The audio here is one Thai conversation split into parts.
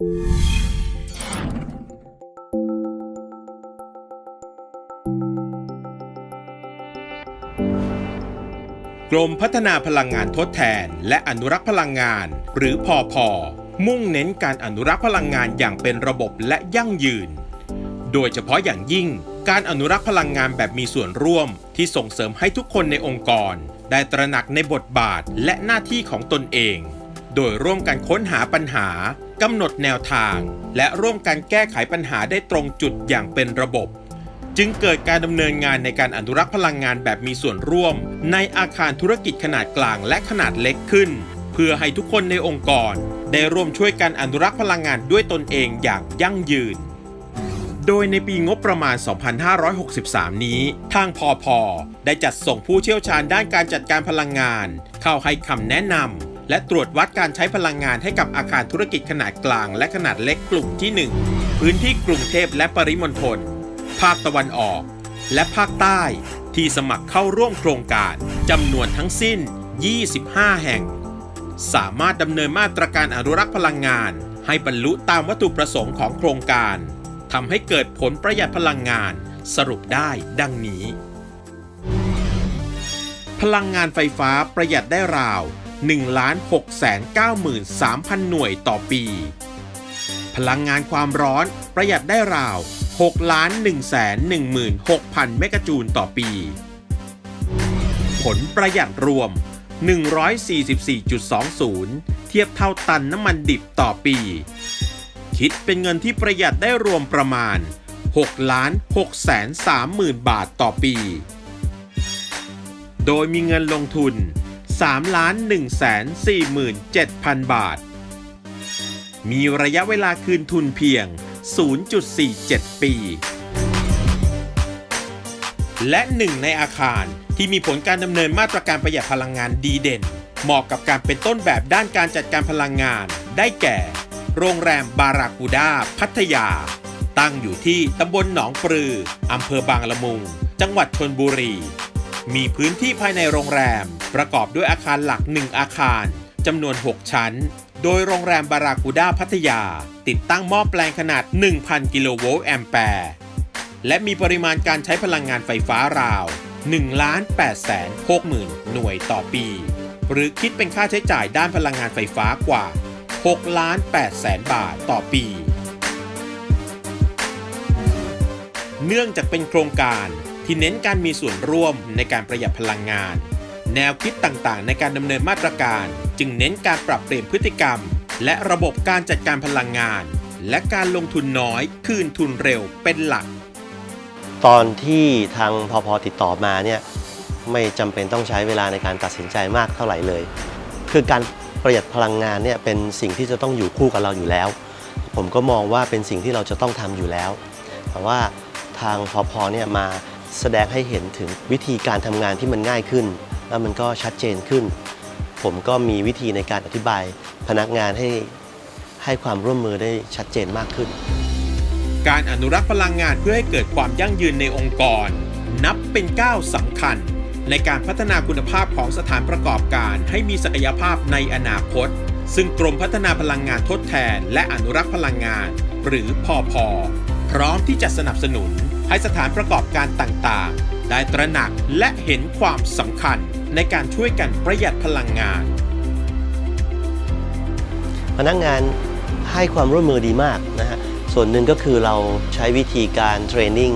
กรมพัฒนาพลังงานทดแทน และอนุรักษ์พลังงาน หรือพอพอมุ่งเน้นการอนุรักษ์พลังงานอย่างเป็นระบบและยั่งยืน โดยเฉพาะอย่างยิ่ง การอนุรักษ์พลังงานแบบมีส่วนร่วมที่ส่งเสริมให้ทุกคนในองค์กร ได้ตระหนักในบทบาทและหน้าที่ของตนเอง โดยร่วมกันค้นหาปัญหากำหนดแนวทาง และร่วมกันแก้ไขปัญหาได้ตรงจุดอย่างเป็นระบบ จึงเกิดการดำเนินงานในการอนุรักษ์พลังงานแบบมีส่วนร่วม ในอาคารธุรกิจขนาดกลางและขนาดเล็กขึ้น เพื่อให้ทุกคนในองค์กร ได้ร่วมช่วยกันอนุรักษ์พลังงานด้วยตนเองอย่างยั่งยืนโดยในปีงบประมาณ 2563 นี้ ทางพอพอได้จัดส่งผู้เชี่ยวชาญด้านการจัดการพลังงาน เข้าให้คำแนะนำ และตรวจวัดการใช้พลังงานให้กับอาคารธุรกิจขนาดกลาง และขนาดเล็กกลุ่มที่ 1 พื้นที่กรุงเทพและปริมณฑลภาคตะวันออก และภาคใต้ที่สมัครเข้าร่วมโครงการจำนวนทั้งสิ้น 25 แห่ง สามารถดำเนินมาตรการอนุรักษ์พลังงาน ให้บรรลุตามวัตถุประสงค์ของโครงการทำให้เกิดผลประหยัดพลังงานสรุปได้ดังนี้ พลังงานไฟฟ้าประหยัดได้ราว 1,693,000 หน่วยต่อปี พลังงานความร้อนประหยัดได้ราว 6,116,000 เมกะจูลต่อปี ผลประหยัดรวม 144.20 เทียบเท่าตันน้ำมันดิบต่อปี คิดเป็นเงินที่ประหยัดได้รวมประมาณ6ล้าน6แสน3หมื่นบาทต่อปี โดยมีเงินลงทุน 3ล้าน1แสน4หมื่น7พันบาท มีระยะเวลาคืนทุนเพียง 0.47 ปี และหนึ่งในอาคารที่มีผลการดำเนินมาตรการประหยัดพลังงานดีเด่น เหมาะกับการเป็นต้นแบบด้านการจัดการพลังงาน ได้แก่ โรงแรมบารากูด้าพัทยา ตั้งอยู่ที่ตำบลหนองปลืออำเภอบางละมุง จังหวัดชนบุรี มีพื้นที่ภายในโรงแรม ประกอบด้วยอาคารหลัก 1 อาคารจำนวน 6 ชั้น โดยโรงแรมบารากูด้าพัทยา ติดตั้งหม้อแปลงขนาด 1,000 กิโลโวลต์แอมแปร์และมีปริมาณการใช้พลังงานไฟฟ้าราว 1 8 6 0 0 0หน่วยต่อปี หรือคิดเป็นค่าใช้จ่ายด้านพลังงานไฟฟ้ากว่า6ล้าน8แสนบาทต่อปี เนื่องจากเป็นโครงการ ที่เน้นการมีส่วนร่วมในการประหยัดพลังงาน แนวคิดต่างๆ ในการดำเนินมาตรการ จึงเน้นการปรับเปลี่ยนพฤติกรรม และระบบการจัดการพลังงาน และการลงทุนน้อยคืนทุนเร็วเป็นหลัก ตอนที่ทางพอพอติดต่อมาเนี่ยไม่จำเป็นต้องใช้เวลาในการตัดสินใจมากเท่าไหร่เลย คือการประหยัดพลังงานเนี่ยเป็นสิ่งที่จะต้องอยู่คู่กับเราอยู่แล้ว ผมก็มองว่าเป็นสิ่งที่เราจะต้องทำอยู่แล้ว แต่ว่าทางพอพอเนี่ยมา แสดงให้เห็นถึงวิธีการทำงานที่มันง่ายขึ้น แล้วมันก็ชัดเจนขึ้น ผมก็มีวิธีในการอธิบายพนักงานให้ให้ความร่วมมือได้ชัดเจนมากขึ้น การอนุรักษ์พลังงานเพื่อให้เกิดความยั่งยืนในองค์กร นับเป็นก้าวสำคัญ ในการพัฒนาคุณภาพของสถานประกอบการให้มีศักยภาพในอนาคต ซึ่งกรมพัฒนาพลังงานทดแทน และอนุรักษ์พลังงาน หรือพอพอพร้อมที่จะสนับสนุน ให้สถานประกอบการต่างๆ ได้ตระหนักและเห็นความสำคัญในการช่วยกันประหยัดพลังงาน พนักงานให้ความร่วมมือดีมากนะฮะ ส่วนหนึ่งก็คือเราใช้วิธีการเทรนนิ่ง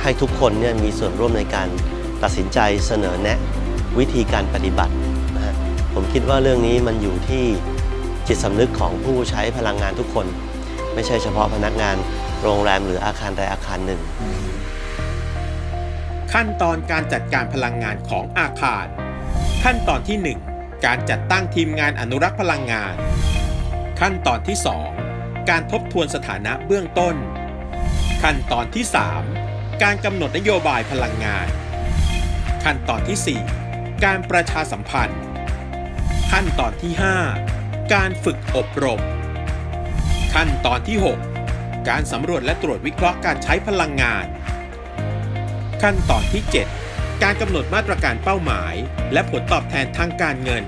ให้ทุกคนเนี่ยมีส่วนร่วมในการตัดสินใจเสนอแนะวิธีการปฏิบัตินะฮะผมคิดว่าเรื่องนี้มันอยู่ที่จิตสำนึกของผู้ใช้พลังงานทุกคน ไม่ใช่เฉพาะพนักงานโรงแรมหรืออาคารใดอาคารหนึ่ง ขั้นตอนการจัดการพลังงานของอาคาร ขั้นตอนที่ 1 การจัดตั้งทีมงานอนุรักษ์พลังงาน ขั้นตอนที่ 2 การทบทวนสถานะเบื้องต้น ขั้นตอนที่ 3 การกำหนดนโยบายพลังงาน ขั้นตอนที่ 4 การประชาสัมพันธ์ ขั้นตอนที่ 5 การฝึกอบรม ขั้นตอนที่ 6 การสำรวจและตรวจวิเคราะห์การใช้พลังงาน ขั้นตอนที่ 7 การกำหนดมาตรการเป้าหมาย และผลตอบแทนทางการเงิน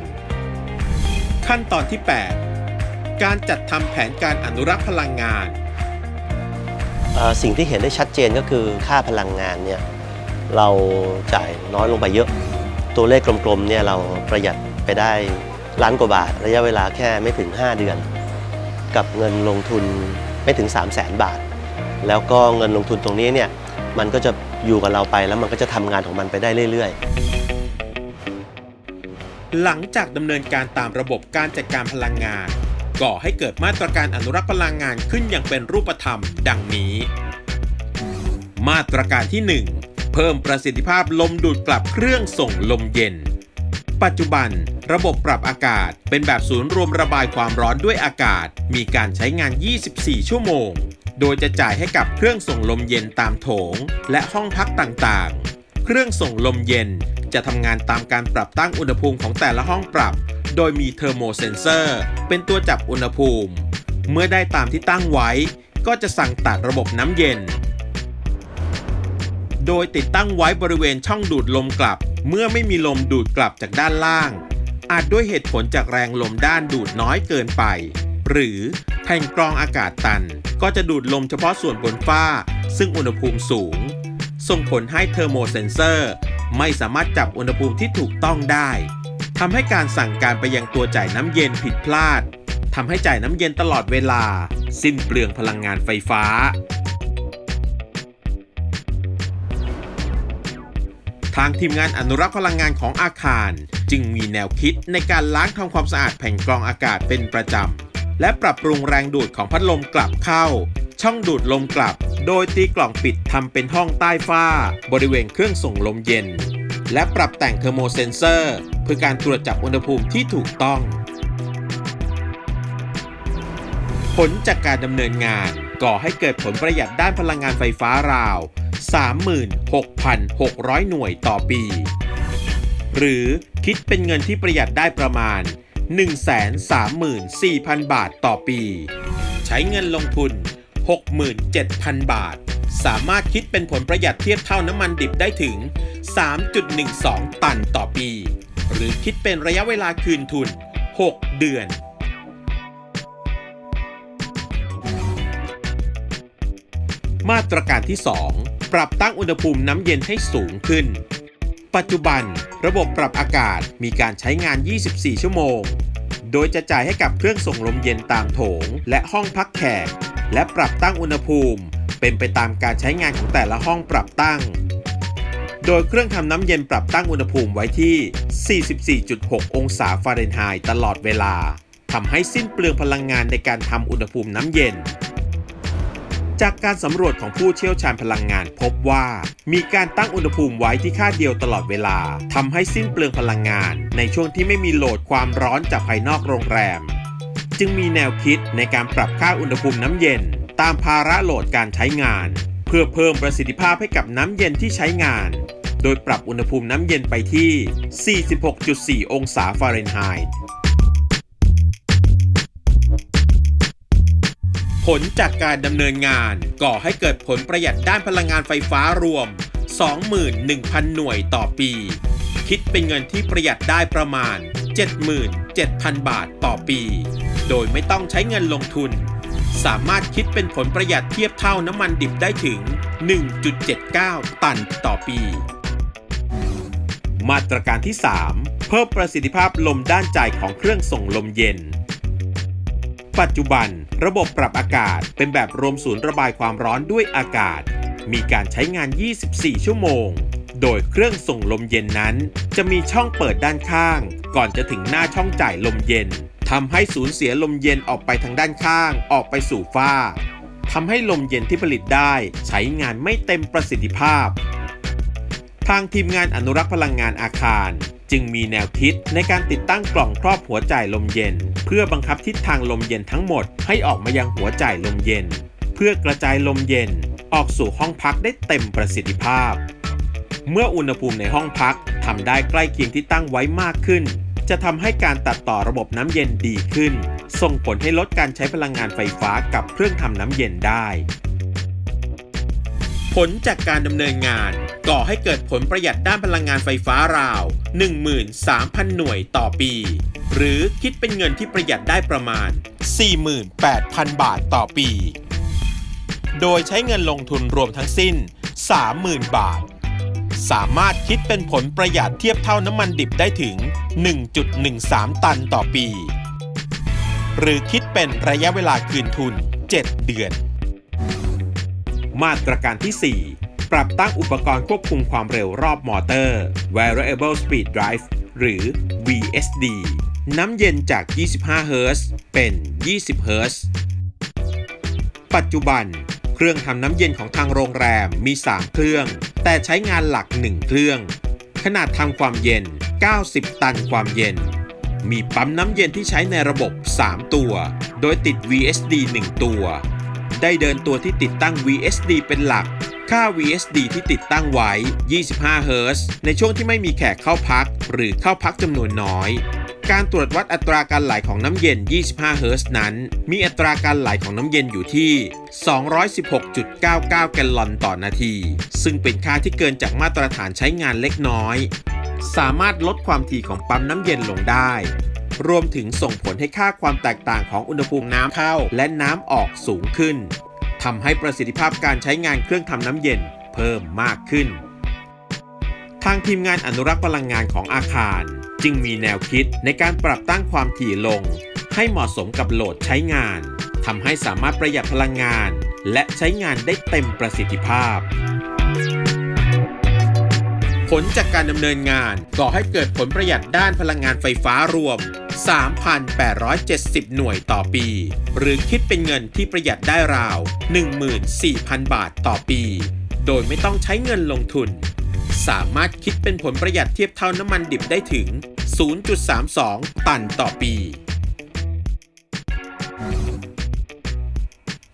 ขั้นตอนที่ 8 การจัดทำแผนการอนุรักษ์พลังงาน สิ่งที่เห็นได้ชัดเจนก็คือค่าพลังงานเนี่ยเราจ่ายน้อยลงไปเยอะ ตัวเลขกลมๆเนี่ยเราประหยัดไปได้ล้านกว่าบาท ระยะเวลาแค่ไม่ถึง 5 เดือน กับเงินลงทุนไม่ถึง 3 0 0แสนบาท แล้วก็เงินลงทุนตรงนี้เนี่ยมันก็จะ อยู่กับเราไปแล้วมันก็จะทำงานของมันไปได้เรื่อยๆ หลังจากดำเนินการตามระบบการจัดการพลังงาน ก่อให้เกิดมาตรการอนุรักษ์พลังงานขึ้นอย่างเป็นรูปธรรม ดังนี้ มาตรการที่ 1 เพิ่มประสิทธิภาพลมดูดกลับเครื่องส่งลมเย็น ปัจจุบัน ระบบปรับอากาศเป็นแบบศูนย์รวมระบายความร้อนด้วยอากาศ มีการใช้งาน 24 ชั่วโมง โดยจะจ่ายให้กับเครื่องส่งลมเย็นตามโถง และห้องพักต่างๆ เครื่องส่งลมเย็นจะทำงานตามการปรับตั้งอุณหภูมิของแต่ละห้องปรับ โดยมีเทอร์โมเซนเซอร์เป็นตัวจับอุณหภูมิ เมื่อได้ตามที่ตั้งไว้ ก็จะสั่งตัดระบบน้ำเย็น โดยติดตั้งไว้บริเวณช่องดูดลมกลับ เมื่อไม่มีลมดูดกลับจากด้านล่าง อาจด้วยเหตุผลจากแรงลมด้านดูดน้อยเกินไป หรือแผ่นกรองอากาศตัน ก็จะดูดลมเฉพาะส่วนบนฝ้า ซึ่งอุณหภูมิสูง ส่งผลให้เทอร์โมเซนเซอร์ ไม่สามารถจับอุณหภูมิที่ถูกต้องได้ทำให้การสั่งการไปยังตัวจ่ายน้ำเย็นผิดพลาดทำให้จ่ายน้ำเย็นตลอดเวลา สิ้นเปลืองพลังงานไฟฟ้า ทางทีมงานอนุรักษ์พลังงานของอาคาร จึงมีแนวคิดในการล้างทำความสะอาดแผ่นกรองอากาศเป็นประจำ และปรับปรุงแรงดูดของพัดลมกลับเข้า ช่องดูดลมกลับ โดยตีกล่องปิดทำเป็นห้องใต้ฝ้า บริเวณเครื่องส่งลมเย็น และปรับแต่งเทอร์โมเซนเซอร์ เพื่อการตรวจจับอุณหภูมิที่ถูกต้อง ผลจากการดำเนินงานก่อให้เกิดผลประหยัดด้านพลังงานไฟฟ้าราว 36,600 หน่วยต่อปี หรือคิดเป็นเงินที่ประหยัดได้ประมาณ 134,000 บาทต่อปี ใช้เงินลงทุน 67,000 บาท สามารถคิดเป็นผลประหยัดเทียบเท่าน้ำมันดิบได้ถึง 3.12 ตันต่อปี หรือคิดเป็นระยะเวลาคืนทุน 6 เดือนมาตรการที่ 2 ปรับตั้งอุณหภูมิน้ำเย็นให้สูงขึ้น ปัจจุบัน ระบบปรับอากาศมีการใช้งาน 24 ชั่วโมง โดยจะจ่ายให้กับเครื่องส่งลมเย็นตามโถง และห้องพักแขก และปรับตั้งอุณหภูมิ เป็นไปตามการใช้งานของแต่ละห้องปรับตั้ง โดยเครื่องทำน้ำเย็นปรับตั้งอุณหภูมิไว้ที่ 44.6 องศาฟาเรนไฮต์ตลอดเวลาทำให้สิ้นเปลืองพลังงานในการทำอุณหภูมิน้ำเย็น จากการสำรวจของผู้เชี่ยวชาญพลังงานพบว่า มีการตั้งอุณหภูมิไว้ที่ค่าเดียวตลอดเวลาทำให้สิ้นเปลืองพลังงาน ในช่วงที่ไม่มีโหลดความร้อนจากภายนอกโรงแรม จึงมีแนวคิดในการปรับค่าอุณหภูมิน้ำเย็น ตามภาระโหลดการใช้งาน เพื่อเพิ่มประสิทธิภาพให้กับน้ำเย็นที่ใช้งาน โดยปรับอุณหภูมิน้ำเย็นไปที่ 46.4 องศาฟาเรนไฮต์ ลจากการดำเนินงาน ก่อให้เกิดผลประหยัดด้านพลังงานไฟฟ้ารวม 21,000 หน่วยต่อปี คิดเป็นเงินที่ประหยัดได้ประมาณ 77,000 บาทต่อปี โดยไม่ต้องใช้เงินลงทุน สามารถคิดเป็นผลประหยัดเทียบเท่าน้ำมันดิบได้ถึง 1.79 ตันต่อปี มาตรการที่ 3 เพิ่มประสิทธิภาพลมด้านจ่ายของเครื่องส่งลมเย็น ปัจจุบัน ระบบปรับอากาศเป็นแบบรวมศูนย์ระบายความร้อนด้วยอากาศ มีการใช้งาน 24 ชั่วโมง โดยเครื่องส่งลมเย็นนั้น จะมีช่องเปิดด้านข้าง ก่อนจะถึงหน้าช่องจ่ายลมเย็นทำให้สูญเสียลมเย็นออกไปทางด้านข้าง ออกไปสู่ฝ้าทำให้ลมเย็นที่ผลิตได้ใช้งานไม่เต็มประสิทธิภาพ ทางทีมงานอนุรักษ์พลังงานอาคาร จึงมีแนวคิดในการติดตั้งกล่องครอบหัวจ่ายลมเย็น เพื่อบังคับทิศทางลมเย็นทั้งหมดให้ออกมายังหัวจ่ายลมเย็น เพื่อกระจายลมเย็น ออกสู่ห้องพักได้เต็มประสิทธิภาพ เมื่ออุณหภูมิในห้องพักทำได้ใกล้เคียงที่ตั้งไว้มากขึ้น จะทำให้การตัดต่อระบบน้ำเย็นดีขึ้น ส่งผลให้ลดการใช้พลังงานไฟฟ้ากับเครื่องทำน้ำเย็นได้ ผลจากการดำเนินงาน ก่อให้เกิดผลประหยัดด้านพลังงานไฟฟ้าราว 13,000 หน่วยต่อปี หรือคิดเป็นเงินที่ประหยัดได้ประมาณ 48,000 บาทต่อปี โดยใช้เงินลงทุนรวมทั้งสิ้น 30,000 บาท สามารถคิดเป็นผลประหยัดเทียบเท่าน้ำมันดิบได้ถึง 1.13 ตันต่อปี หรือคิดเป็นระยะเวลาคืนทุน 7 เดือน มาตรการที่ 4 ปรับตั้งอุปกรณ์ควบคุมความเร็วรอบมอเตอร์ Variable Speed Drive หรือ VSD น้ำเย็นจาก 25 เฮิรตซ์เป็น 20 เฮิรตซ์ปัจจุบัน เครื่องทำน้ำเย็นของทางโรงแรมมี 3 เครื่อง แต่ใช้งานหลัก 1 เครื่อง ขนาดทำความเย็น 90 ตันความเย็น มีปั๊มน้ำเย็นที่ใช้ในระบบ 3 ตัว โดยติด VSD 1 ตัว ได้เดินตัวที่ติดตั้ง VSD เป็นหลัก ค่า VSD ที่ติดตั้งไว้ 25เฮิรตซ์ในช่วงที่ไม่มีแขกเข้าพัก หรือเข้าพักจำนวนน้อย การตรวจวัดอัตราการไหลของน้ำเย็น 25เฮิรตซ์นั้น มีอัตราการไหลของน้ำเย็นอยู่ที่ 216.99 แกลลอนต่อนาที ซึ่งเป็นค่าที่เกินจากมาตรฐานใช้งานเล็กน้อย สามารถลดความถี่ของปั๊มน้ำเย็นลงได้รวมถึงส่งผลให้ค่าความแตกต่างของอุณหภูมิน้ำเข้าและน้ำออกสูงขึ้น ทำให้ประสิทธิภาพการใช้งานเครื่องทำน้ำเย็นเพิ่มมากขึ้น ทางทีมงานอนุรักษ์พลังงานของอาคาร จึงมีแนวคิดในการปรับตั้งความถี่ลง ให้เหมาะสมกับโหลดใช้งานทำให้สามารถประหยัดพลังงาน และใช้งานได้เต็มประสิทธิภาพ ผลจากการดำเนินงานก่อให้เกิดผลประหยัดด้านพลังงานไฟฟ้ารวม 3,870 หน่วยต่อปี หรือคิดเป็นเงินที่ประหยัดได้ราว 14,000 บาทต่อปี โดยไม่ต้องใช้เงินลงทุน สามารถคิดเป็นผลประหยัดเทียบเท่าน้ำมันดิบได้ถึง 0.32 ตันต่อปี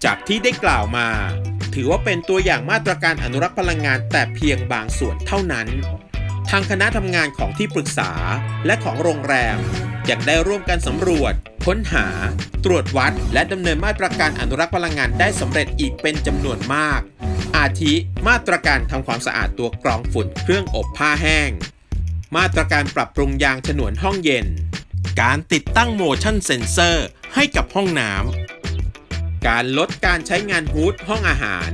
จากที่ได้กล่าวมา ถือว่าเป็นตัวอย่างมาตรการอนุรักษ์พลังงานแต่เพียงบางส่วนเท่านั้น ทางคณะทำงานของที่ปรึกษาและของโรงแรมยังได้ร่วมกันสำรวจ ค้นหา ตรวจวัด และดำเนินมาตรการอนุรักษ์พลังงานได้สำเร็จอีกเป็นจำนวนมาก อาทิ มาตรการทำความสะอาดตัวกรองฝุ่นเครื่องอบผ้าแห้ง มาตรการปรับปรุงยางฉนวนห้องเย็น การติดตั้ง motion sensor ให้กับห้องน้ำ การลดการใช้งานฮูดห้องอาหาร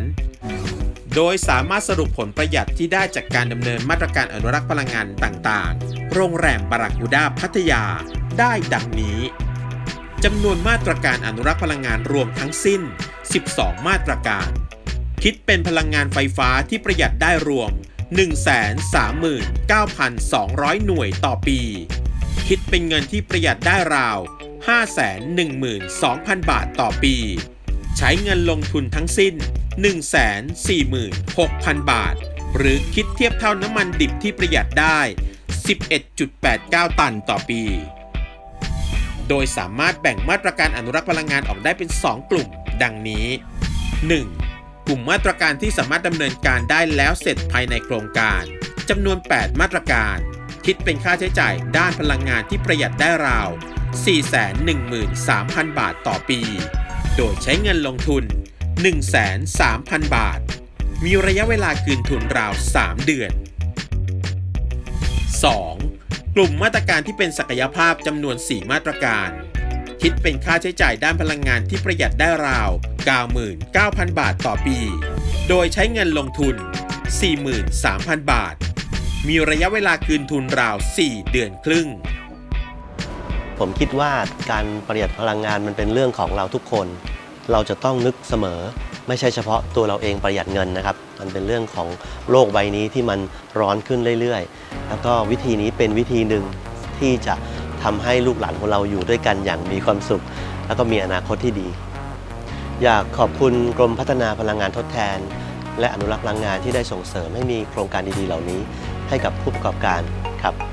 โดยสามารถสรุปผลประหยัดที่ได้จากการดำเนินมาตรการอนุรักษ์พลังงานต่างๆ โรงแรมบารากูดาพัทยาได้ดังนี้จำนวนมาตรการอนุรักษ์พลังงานรวมทั้งสิ้น 12 มาตรการ คิดเป็นพลังงานไฟฟ้าที่ประหยัดได้รวม 139,200 หน่วยต่อปี คิดเป็นเงินที่ประหยัดได้ราว 512,000 บาทต่อปี ใช้เงินลงทุนทั้งสิ้น 146,000 บาท หรือคิดเทียบเท่าน้ำมันดิบที่ประหยัดได้ 11.89 ตันต่อปี โดยสามารถแบ่งมาตรการอนุรักษ์พลังงานออกได้เป็น 2 กลุ่ม ดังนี้ 1. กลุ่มมาตรการที่สามารถดำเนินการได้แล้วเสร็จภายในโครงการจำนวน 8 มาตรการ คิดเป็นค่าใช้จ่ายด้านพลังงานที่ประหยัดได้ราว 413,000 บาทต่อปี โดยใช้เงินลงทุน1,300,000 บาท มีระยะเวลาคืนทุนราว 3 เดือน 2. กลุ่มมาตรการที่เป็นศักยภาพจำนวน 4 มาตรการ คิดเป็นค่าใช้จ่ายด้านพลังงานที่ประหยัดได้ราว 99,000 บาทต่อปี โดยใช้เงินลงทุน 43,000 บาท มีระยะเวลาคืนทุนราว 4 เดือนครึ่ง ผมคิดว่าการประหยัดพลังงานมันเป็นเรื่องของเราทุกคน เราจะต้องนึกเสมอ ไม่ใช่เฉพาะตัวเราเองประหยัดเงินนะครับ มันเป็นเรื่องของโลกใบนี้ที่มันร้อนขึ้นเรื่อยๆ แล้วก็วิธีนี้เป็นวิธีหนึ่งที่จะทำให้ลูกหลานของเราอยู่ด้วยกันอย่างมีความสุข แล้วก็มีอนาคตที่ดี อยากขอบคุณกรมพัฒนาพลังงานทดแทน และอนุรักษ์พลังงานที่ได้ส่งเสริมให้มีโครงการดีๆ เหล่านี้ ให้กับผู้ประกอบการครับ